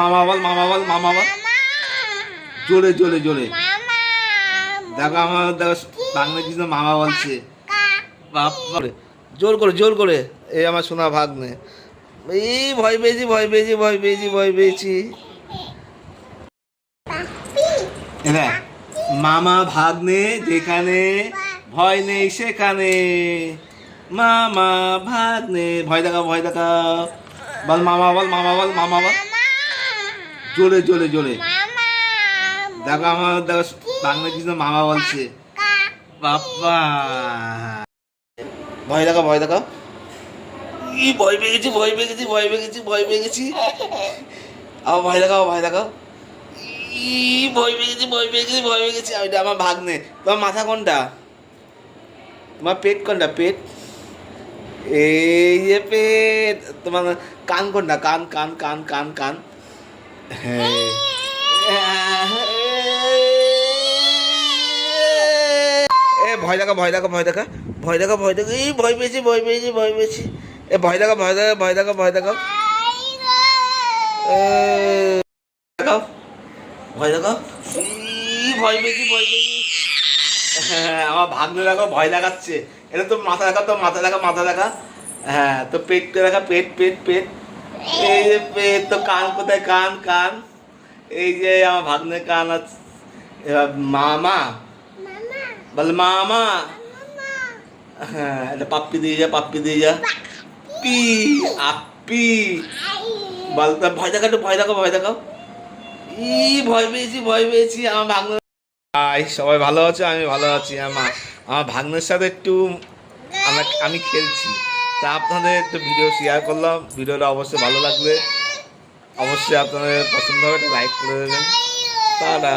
মামা বল মামা বল মামা বল। জোরে জোরে জোরে। দেখো আমার দেখো, বাংলা কিছু মামা বলছে। জোর করে জোর করে। এই আমার সোনা ভাগ্নে। এই ভয় পেয়েছি ভয় পেয়েছি ভয় পেয়েছি ভয় পেয়েছি। মামা ভাগ্নে যেখানে, ভয় নেই সেখানে। মামা ভাগ্নে, ভয় দেখাও ভয় দেখাও। বল, মামা বল মামা বল মামা বল। জোরে জোরে জোরে। দেখো আমার দেখো বাংলা কিছু মামা বলছে। বাপ্পা। ভয় দেখাও ভয় দেখো ই ভয় পেয়ে গেছি ভয় পেয়ে গেছি ভয় পেয়ে গেছি ভয় পেয়ে গেছি। আবার ভয় দেখাও ভয় দেখাও। ই ভয় পেয়ে গেছি ভয় পেয়ে গেছি ভয় পেয়ে গেছি। ওইটা আমার ভাগ্নে। তোমার মাথা কোনটা? তোমার পেট কোনটা? পেট? এই যে পেট। তোমার কান কোনটা? কান কান কান কান কান। এ, ভয় দেখা ভয় দেখা ভয় দেখা ভয় দেখা ভয় দেখা এই, ভয় পেয়েছি ভয় পেয়েছি ভয় পেয়েছি। এ, ভয় দেখা ভয় দেখা ভয় দেখা ভয় দেখাও। দেখাও। ভয় দেখাও। ভয় পেয়েছি ভয় পেয়েছি। হ্যাঁ আমার ভাগ্নে দেখো ভয় দেখাচ্ছে। এটা তো মাথা দেখা, তো মাথা দেখা মাথা দেখা। হ্যাঁ তো পেট দেখা, পেট পেট পেট। এই যে তো কান কোথায়? কান কান। এই যে আমার ভাগ্নের কান আছে। মামা। বল মামা। হ্যাঁ এটা পাপ্পি দিয়ে যা পাপ্পি দিয়ে যা। পি আপি। বল তো ভয় দেখা একটু ভয় দেখাও ভয় দেখাও। ই ভয় পেয়েছি ভয় পেয়েছি আমার ভাগ্নের হাই সবাই ভালো আছে? আমি ভালো আছি। আমার আমার ভাগ্নের সাথে একটু আমরা আমি খেলছি। তা আপনাদের একটু ভিডিও শেয়ার করলাম। ভিডিওটা অবশ্যই ভালো লাগবে অবশ্যই আপনাদের পছন্দ হবে লাইক করে দেবেন। তারা